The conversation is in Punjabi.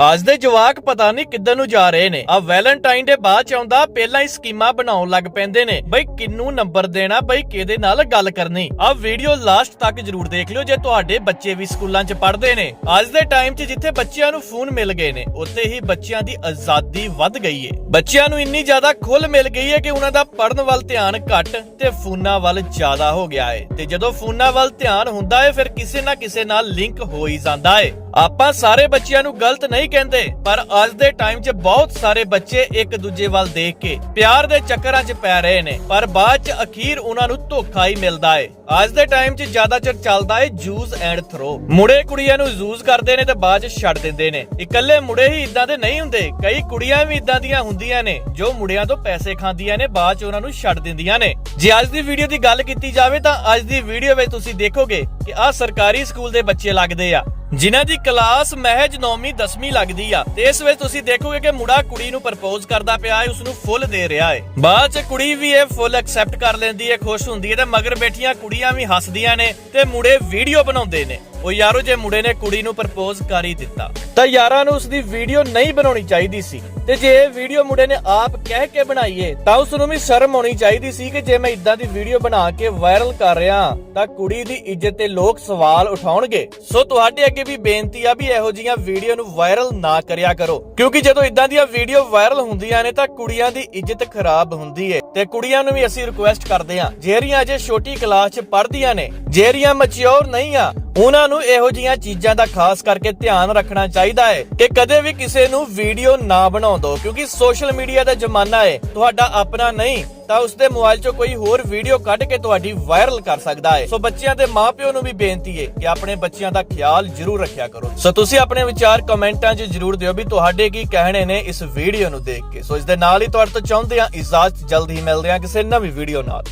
ਅੱਜ ਦੇ ਜਵਾਕ ਪਤਾ ਨਹੀਂ ਕਿੱਧਰ ਨੂੰ ਜਾ ਰਹੇ ਨੇ। ਆ ਵੈਲੈਂਟਾਈਨ ਦੇ ਬਾਅਦ ਚ ਆਉਂਦਾ, ਪਹਿਲਾਂ ਹੀ ਸਕੀਮਾਂ ਬਣਾਉਣ ਲੱਗ ਪੈਂਦੇ ਨੇ। ਬਈ ਕਿੰਨੂੰ ਨੰਬਰ ਦੇਣਾ, ਬਈ ਕਿਹਦੇ ਨਾਲ ਗੱਲ ਕਰਨੀ। ਆ ਵੀਡੀਓ ਲਾਸਟ ਤੱਕ ਜਰੂਰ ਦੇਖ ਲਿਓ ਜੇ ਤੁਹਾਡੇ ਬੱਚੇ ਵੀ ਸਕੂਲਾਂ 'ਚ ਪੜ੍ਹਦੇ ਨੇ। ਅੱਜ ਦੇ ਟਾਈਮ 'ਚ ਜਿੱਥੇ ਬੱਚਿਆਂ ਨੂੰ ਫੋਨ ਮਿਲ ਗਏ ਨੇ, ਉੱਥੇ ਹੀ ਬੱਚਿਆਂ ਦੀ ਆਜ਼ਾਦੀ ਵੱਧ ਗਈ ਏ। ਬੱਚਿਆਂ ਨੂੰ ਇੰਨੀ ਜ਼ਿਆਦਾ ਖੁੱਲ ਮਿਲ ਗਈ ਏ ਕਿ ਉਹਨਾਂ ਦਾ ਪੜ੍ਹਨ ਵੱਲ ਧਿਆਨ ਘੱਟ ਤੇ ਫੋਨਾਂ ਵੱਲ ਜ਼ਿਆਦਾ ਹੋ ਗਿਆ ਏ। ਤੇ ਜਦੋਂ ਫੋਨਾਂ ਵੱਲ ਧਿਆਨ ਹੁੰਦਾ ਏ, ਫਿਰ ਕਿਸੇ ਨਾ ਕਿਸੇ ਨਾਲ ਲਿੰਕ ਹੋ ਹੀ ਜਾਂਦਾ ਏ। ਆਪਾਂ ਸਾਰੇ ਬੱਚਿਆਂ ਨੂੰ ਗਲਤ ਨਹੀਂ ਕਹਿੰਦੇ, ਪਰ ਅੱਜ ਦੇ ਟਾਈਮ 'ਚ ਬਹੁਤ ਸਾਰੇ ਬੱਚੇ ਇੱਕ ਦੂਜੇ ਵੱਲ ਦੇਖ ਕੇ ਪਿਆਰ ਦੇ ਚੱਕਰਾਂ 'ਚ ਪੈ ਰਹੇ ਨੇ, ਪਰ ਬਾਅਦ 'ਚ ਅਖੀਰ ਉਹਨਾਂ ਨੂੰ ਧੋਖਾ ਹੀ ਮਿਲਦਾ ਏ। ਅੱਜ ਦੇ ਟਾਈਮ 'ਚ ਜ਼ਿਆਦਾਤਰ ਚੱਲਦਾ ਏ ਯੂਜ਼ ਐਂਡ ਥਰੋ ਮੁੰਡੇ ਕੁੜੀਆਂ ਨੂੰ ਯੂਜ਼ ਕਰਦੇ ਨੇ ਤੇ ਬਾਅਦ 'ਚ ਛੱਡ ਦਿੰਦੇ ਨੇ। ਇਕੱਲੇ ਮੁੰਡੇ ਹੀ ਇਦਾਂ ਦੇ ਨਹੀਂ ਹੁੰਦੇ, ਕਈ ਕੁੜੀਆਂ ਵੀ ਇਦਾਂ ਦੀਆਂ ਹੁੰਦੀਆਂ ਨੇ, ਜੋ ਮੁੰਡਿਆਂ ਤੋਂ ਪੈਸੇ ਖਾਂਦੀਆਂ ਨੇ, ਬਾਅਦ 'ਚ ਉਹਨਾਂ ਨੂੰ ਛੱਡ ਦਿੰਦੀਆਂ ਨੇ। ਜੇ ਅੱਜ ਦੀ ਵੀਡੀਓ ਦੀ ਗੱਲ ਕੀਤੀ ਜਾਵੇ ਤਾਂ ਅੱਜ ਦੀ ਵੀਡੀਓ ਵਿੱਚ ਤੁਸੀਂ ਦੇਖੋਗੇ ਕਿ ਆਹ ਸਰਕਾਰੀ ਸਕੂਲ ਦੇ ਬੱਚੇ ਲੱਗਦੇ ਆ। ਜਿਨ੍ਹਾਂ ਦੀ ਕਲਾਸ ਮਹਿਜ 9ਵੀਂ 10ਵੀਂ ਲੱਗਦੀ ਆ, ਤੇ ਇਸ ਵਿੱਚ ਤੁਸੀਂ ਦੇਖੋਗੇ ਕਿ ਮੁੰਡਾ ਕੁੜੀ ਨੂੰ ਪ੍ਰਪੋਜ਼ ਕਰਦਾ ਪਿਆ ਹੈ ਉਸ ਨੂੰ ਫੁੱਲ ਦੇ ਰਿਹਾ ਹੈ। ਬਾਅਦ ਚ ਕੁੜੀ ਵੀ ਇਹ ਫੁੱਲ ਐਕਸੈਪਟ ਕਰ ਲੈਂਦੀ ਹੈ, ਖੁਸ਼ ਹੁੰਦੀ ਹੈ ਤੇ ਮਗਰ ਬੈਠੀਆਂ ਕੁੜੀਆਂ ਵੀ ਹੱਸਦੀਆਂ ਨੇ ਤੇ ਮੁੰਡੇ ਵੀਡੀਓ ਬਣਾਉਂਦੇ ਨੇ। ਉਹ ਯਾਰੋ, ਜੇ ਮੁੰਡੇ ਨੇ ਕੁੜੀ ਨੂੰ ਪ੍ਰਪੋਜ਼ ਕਰ ਹੀ ਦਿੱਤਾ। ਤਾਂ ਯਾਰਾਂ ਨੂੰ ਉਸ ਦੀ ਵੀਡੀਓ ਨਹੀਂ ਬਣਾਉਣੀ ਚਾਹੀਦੀ ਸੀ। ਤੇ ਜੇ ਇਹ ਵੀਡੀਓ ਮੁੰਡੇ ਨੇ ਆਪ ਕਹਿ ਕੇ ਬਣਾਈਏ ਤਾਂ ਉਸ ਨੂੰ ਵੀ ਸ਼ਰਮ ਆਉਣੀ ਚਾਹੀਦੀ ਸੀ ਕਿ ਜੇ ਮੈਂ ਇਦਾਂ ਦੀ ਵੀਡੀਓ ਬਣਾ ਕੇ ਵਾਇਰਲ ਕਰ ਰਿਹਾ ਤਾਂ ਕੁੜੀ ਦੀ ਇੱਜ਼ਤ ਤੇ ਲੋਕ ਸਵਾਲ ਉਠਾਉਣਗੇ। ਸੋ ਤੁਹਾਡੇ ਅੱਗੇ ਵੀ ਬੇਨਤੀ ਆ ਵੀ ਇਹੋ ਜੀਆਂ ਵੀਡੀਓ ਨੂੰ ਵਾਇਰਲ ਨਾ ਕਰਿਆ ਕਰੋ। ਕਿਉਂਕਿ ਜਦੋਂ ਇਦਾਂ ਦੀਆਂ ਵੀਡੀਓ ਵਾਇਰਲ ਹੁੰਦੀਆਂ ਨੇ, ਤਾਂ ਕੁੜੀਆਂ ਦੀ ਇੱਜ਼ਤ ਖਰਾਬ ਹੁੰਦੀ ਏ। ਤੇ ਕੁੜੀਆਂ ਨੂੰ ਵੀ ਅਸੀਂ ਰਿਕੁਐਸਟ ਕਰਦੇ ਹਾਂ, ਜਿਹੜੀਆਂ ਅਜੇ ਛੋਟੀ ਕਲਾਸ 'ਚ ਪੜ੍ਹਦੀਆਂ ਨੇ, ਜਿਹੜੀਆਂ ਮੈਚਿਓਰ ਨਹੀਂ ਆ, ਉਹਨਾਂ ਨੂੰ ਇਹੋ ਜੀਆਂ ਚੀਜ਼ਾਂ ਦਾ ਖਾਸ ਕਰਕੇ ਧਿਆਨ ਰੱਖਣਾ ਚਾਹੀਦਾ ਹੈ ਕਿ ਕਦੇ ਵੀ ਕਿਸੇ ਨੂੰ ਵੀਡੀਓ ਨਾ ਬਣਾਉਣ ਦਿਓ, ਕਿਉਂਕਿ ਸੋਸ਼ਲ ਮੀਡੀਆ ਦਾ ਜ਼ਮਾਨਾ ਹੈ, ਤੁਹਾਡਾ ਆਪਣਾ ਨਹੀਂ, ਤਾਂ ਉਸਦੇ ਮੋਬਾਈਲ 'ਚੋਂ ਕੋਈ ਹੋਰ ਵੀਡੀਓ ਕੱਢ ਕੇ ਤੁਹਾਡੀ ਵਾਇਰਲ ਕਰ ਸਕਦਾ ਹੈ। ਸੋ ਬੱਚਿਆਂ ਦੇ ਮਾਪਿਓ ਨੂੰ ਵੀ ਬੇਨਤੀ ਹੈ ਕਿ ਆਪਣੇ ਬੱਚਿਆਂ ਦਾ ਖਿਆਲ ਜ਼ਰੂਰ ਰੱਖਿਆ ਕਰੋ। ਸੋ ਤੁਸੀਂ ਆਪਣੇ ਵਿਚਾਰ ਕਮੈਂਟਾਂ 'ਚ ਜ਼ਰੂਰ ਦਿਓ ਵੀ ਤੁਹਾਡੇ ਕੀ ਕਹਿਣੇ ਨੇ ਇਸ ਵੀਡੀਓ ਨੂੰ ਦੇਖ ਕੇ। ਸੋ ਇਸ ਦੇ ਨਾਲ ਹੀ ਤੁਹਾਡੇ ਤੋਂ ਚਾਹੁੰਦੇ ਹਾਂ, ਇਜਾਜ਼ਤ ਜਲਦੀ ਮਿਲਦੇ ਹਾਂ ਕਿਸੇ ਨਵੀਂ ਵੀਡੀਓ ਨਾਲ।